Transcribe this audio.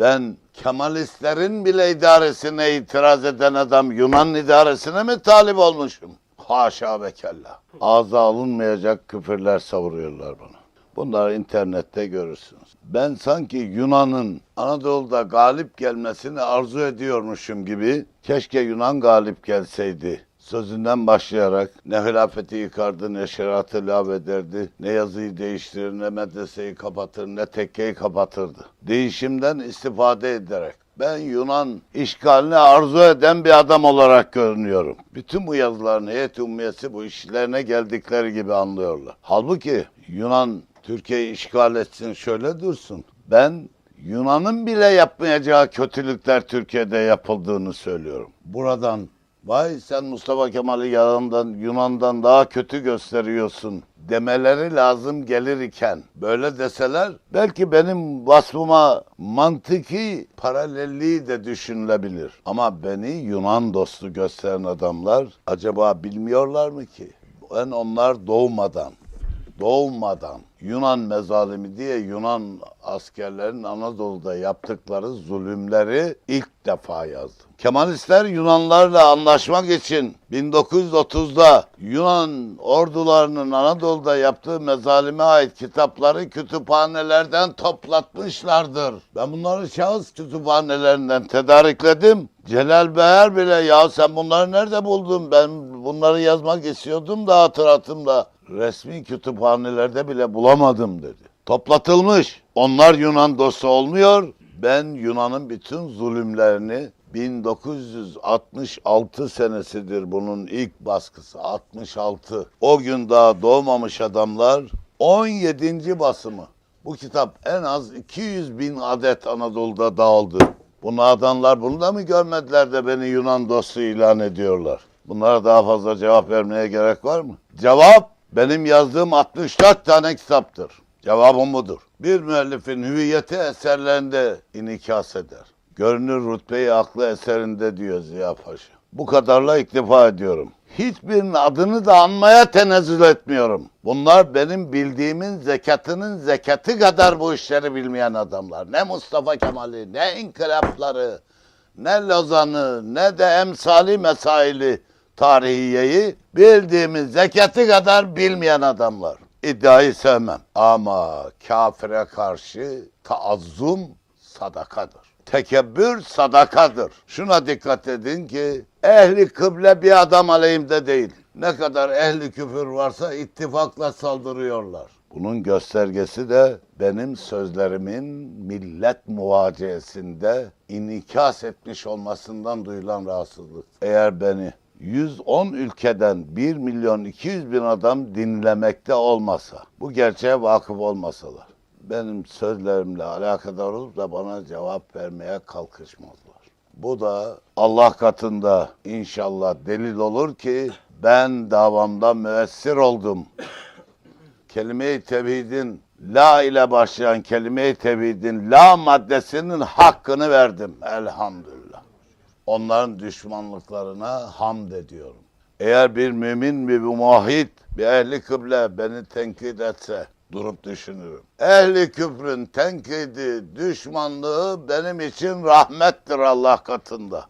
Ben Kemalistlerin bile idaresine itiraz eden adam Yunan idaresine mi talip olmuşum? Haşa ve kella. Ağza alınmayacak küfürler savuruyorlar bana. Bunları internette görürsünüz. Ben sanki Yunan'ın Anadolu'da galip gelmesini arzu ediyormuşum gibi keşke Yunan galip gelseydi. Sözünden başlayarak ne hilafeti yıkardı ne şeriatı lağvederdi, ne yazıyı değiştirir, ne medreseyi kapatır, ne tekkeyi kapatırdı. Değişimden istifade ederek ben Yunan işgalini arzu eden bir adam olarak görünüyorum. Bütün bu yazıların heyet ummiyesi bu işlerine geldikleri gibi anlıyorlar. Halbuki Yunan Türkiye'yi işgal etsin şöyle dursun. Ben Yunan'ın bile yapmayacağı kötülükler Türkiye'de yapıldığını söylüyorum. Buradan vay sen Mustafa Kemal'i yanından Yunan'dan daha kötü gösteriyorsun demeleri lazım gelir iken böyle deseler belki benim vasfıma mantıki paralelliği de düşünülebilir. Ama beni Yunan dostu gösteren adamlar acaba bilmiyorlar mı ki? Ben onlar doğmadan doğmadan Yunan mezalimi diye Yunan askerlerin Anadolu'da yaptıkları zulümleri ilk defa yazdım. Kemalistler Yunanlarla anlaşmak için 1930'da Yunan ordularının Anadolu'da yaptığı mezalime ait kitapları kütüphanelerden toplatmışlardır. Ben bunları şahıs kütüphanelerinden tedarikledim. Celal Beyer bile ya sen bunları nerede buldun? Ben bunları yazmak istiyordum da hatıratımda. Resmi kütüphanelerde bile bulamadım dedi. Toplatılmış. Onlar Yunan dostu olmuyor. Ben Yunan'ın bütün zulümlerini 1966 senesidir bunun ilk baskısı 66. O gün daha doğmamış adamlar 17. basımı. Bu kitap en az 200 bin adet Anadolu'da dağıldı. Bu nadanlar bunu da mı görmediler de beni Yunan dostu ilan ediyorlar? Bunlara daha fazla cevap vermeye gerek var mı? Cevap benim yazdığım 64 tane kitaptır. Cevabım budur. Bir müellifin hüviyeti eserlerinde inikas eder. Görünür rütbeyi aklı eserinde diyor Ziya Paşa. Bu kadarla iktifa ediyorum. Hiçbirinin adını da anmaya tenezzül etmiyorum. Bunlar benim bildiğimin zekatının zekatı kadar bu işleri bilmeyen adamlar. Ne Mustafa Kemal'i, ne inkılapları, ne Lozan'ı, ne de emsali mesaili tarihiyeyi bildiğimiz zekatı kadar bilmeyen adamlar. İddiayı sevmem ama kafire karşı taazzum sadakadır. Tekebbür sadakadır. Şuna dikkat edin ki ehli kıble bir adam aleyhimde değil. Ne kadar ehli küfür varsa ittifakla saldırıyorlar. Bunun göstergesi de benim sözlerimin millet muvaciyesinde inikas etmiş olmasından duyulan rahatsızlık. Eğer beni 110 ülkeden 1 milyon 200 bin adam dinlemekte olmasa, bu gerçeğe vakıf olmasalar, benim sözlerimle alakadar olup da bana cevap vermeye kalkışmazlar. Bu da Allah katında inşallah delil olur ki ben davamda müessir oldum. Kelime-i tevhidin la ile başlayan kelime-i tevhidin la maddesinin hakkını verdim elhamdülillah onların düşmanlıklarına hamd ediyorum. Eğer bir mümin, bir muvahhid, bir ehli kıble beni tenkit etse durup düşünürüm. Ehli küfrün tenkidi, düşmanlığı benim için rahmettir Allah katında.